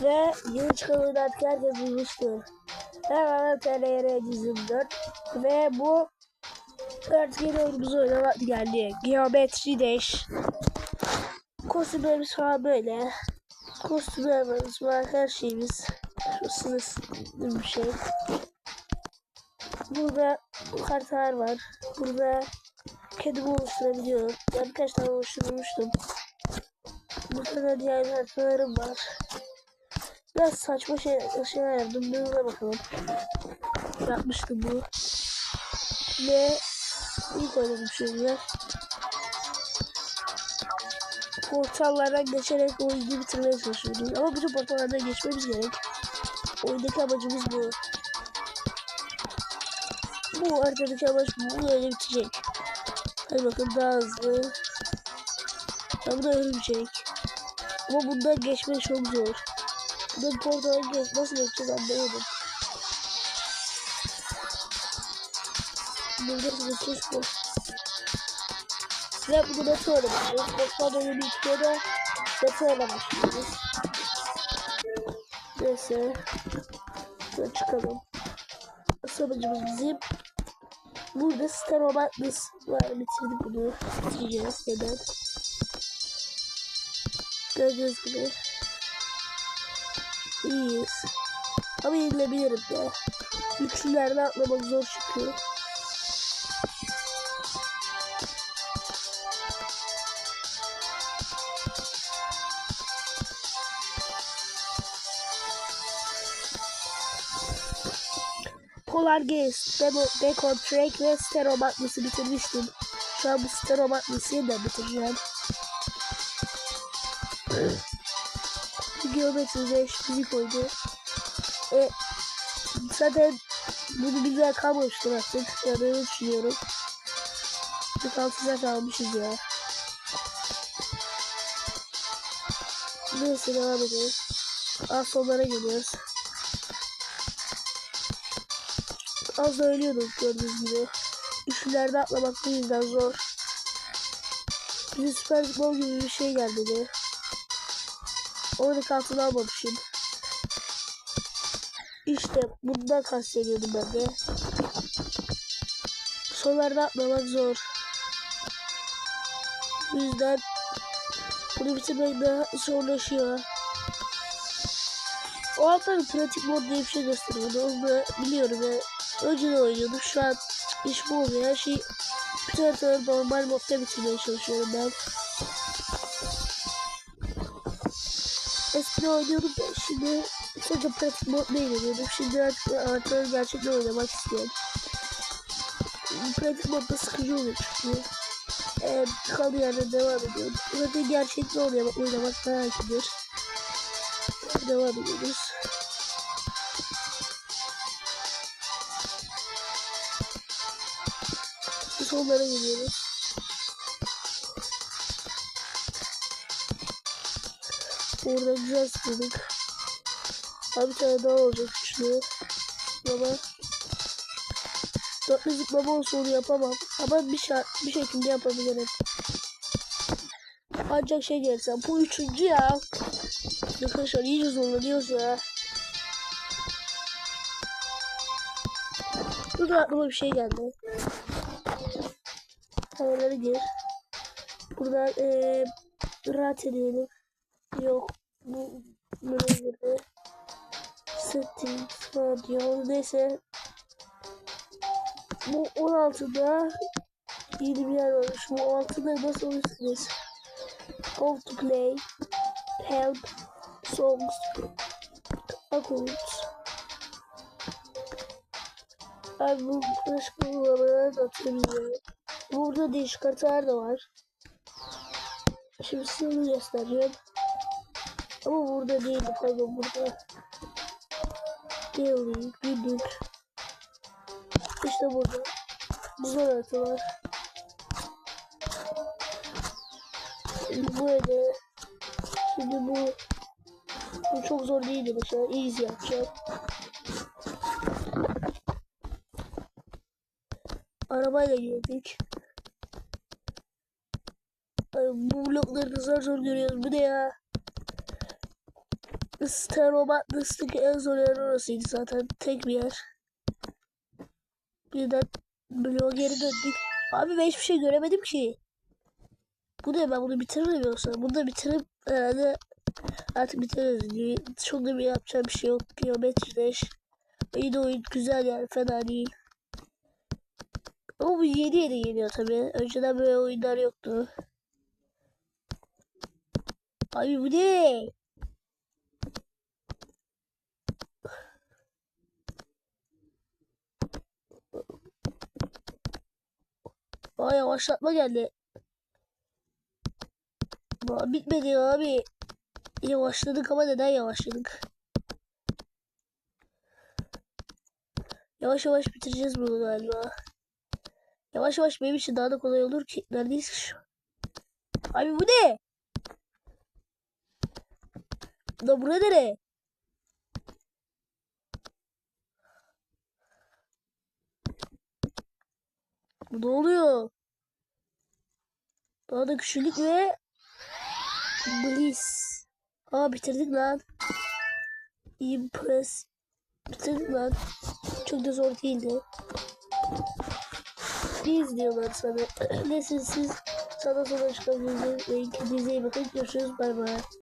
Ve yeni çıkan herkes bulmuştur. Hemen TLR dizim 4. Ve bu artık yeni oyunumuzu oynama vakti geldi. Geometry Dash. Kostümlerimiz falan böyle. Kostümlerimiz var, her şeyimiz. Şu sınırsız bir şey. Burada kartlar var. Burada kendimi oluşturabiliyorum. Ben birkaç tane oluşturmuştum. Burada da diğer harflerim var. Biraz saçma şey, şeyler yaptım. Bunlara bakalım. Yapmıştım bu. Ve ilk oynadığım şeyler. Portallardan geçerek oyunu bitirmeye çalışıyoruz. Ama bütün portallardan geçmemiz gerek. Oyundaki amacımız bu. Bu haritadaki amaç bu. Böyle bitecek. Hadi bakın daha hızlı. Bu da örümcek. Ama bundan geçmek çok zor. Bundan portadan geç. Nasıl geçeceğiz anlamadım. Burada geçeceğiz bu. Ve bunu da söylemişiz. Portal oyunu bitiyor da detayla başlıyoruz. Neyse. Şöyle çıkalım. Sonucumuz bizim. Burada Staromatlis var. Bitirdik bunu. Bitireceğiz hemen. Gördüğünüz gibi. İyiyiz. Ama yenilebilirim de. Üçlülerden atlamak zor çıkıyor. Polar Games, Demo, Decon Trek ve Steromatlis'i bitirmiştim. Şu an bu Steromatlis'i de bitireceğim. Geometride fizik oydu. E, zaten bunu güzel kalmamıştır artık. Yani öyle düşünüyorum. Bir altına kalmışız ya. Neyse devam edelim. Az sonlara geliyoruz. Az da ölüyordum gördüğünüz gibi. Üçlülerde atlamak bu yüzden zor. Bize süper futbol gibi bir şey geldi. Oradaki altını almamışım. İşte bundan kastediyordum ben de. Sonlarda atlamak zor. Bu yüzden bunu bitirmek daha zorlaşıyor. O altta bir pratik mod diye bir şey gösteriyordu. Onu da biliyorum ya. Önceden oynuyordum. Şu an iş bu oluyor. Her şey bütün haritaları normal modda bitirmeye çalışıyorum ben. Eskiden oynuyordum da şimdi sadece pratik modda oynuyordum. Şimdi artık haritaları gerçekten oynamak istiyorum. Pratik modda sıkıcı oluyor çünkü. Ee, kaldığı yerde devam ediyorum. Zaten gerçekten oynamak, oynamak daha iyidir. Devam ediyoruz. Sonlara geliyoruz. Orada güzel sıkıldık. Abi bir tane daha olacak üçlü. Ama dörtlü zıplama olsa yapamam. Ama bir, bir şekilde yapabilirim. Ancak şey gelsem bu üçüncü ya. Arkadaşlar iyice zorlanıyoruz ya. Dur aklıma bir şey geldi. Havaları gir. Buradan ee, rahat edelim. Yok. Bu böyle girdi. Settings falan diyor. Neyse. Bu 16'da yeni bir yer varmış. Bu 16'da nasıl olursunuz? How to play. Help. Songs. Accounts. Abi bu başka uygulamaları da hatırlamıyorum. Burada değişik haritalar da var. Şimdi size göstereceğim. Ama burada değil pardon burada. Daily, günlük. İşte burada. Güzel haritalar. Böyle. Şimdi bu bu çok zor değildi mesela. Easy yapacağım. Arabayla girdik. Bu blokları zor zor görüyoruz. Bu ne ya? Steromatlıstaki en zor yer orasıydı zaten. Tek bir yer. Birden bloğa geri döndük. Abi ben hiçbir şey göremedim ki. Bu ne ben bunu bitiririm yoksa. Bunu da bitirip herhalde artık bitiririz. Çok da bir yapacağım bir şey yok. Geometri Dash. İyi de oyun güzel yani fena değil. Ama bu yeni yeni geliyor tabii. Önceden böyle oyunlar yoktu. Abi bu ne? Aa yavaşlatma geldi. Aa, bitmedi abi. Yavaşladık ama neden yavaşladık? Yavaş yavaş bitireceğiz bunu galiba. Yavaş yavaş benim için daha da kolay olur ki. Neredeyiz şu? Abi bu ne? Da bura nere? Ne oluyor? Daha da küçüldük ve Bliss. Aa bitirdik lan. Impress. Bitirdik lan. Çok da zor değildi. Biz diyorlar sana. Neyse siz sana sonra videoyu kendinize iyi bakın. Görüşürüz. Bay bay.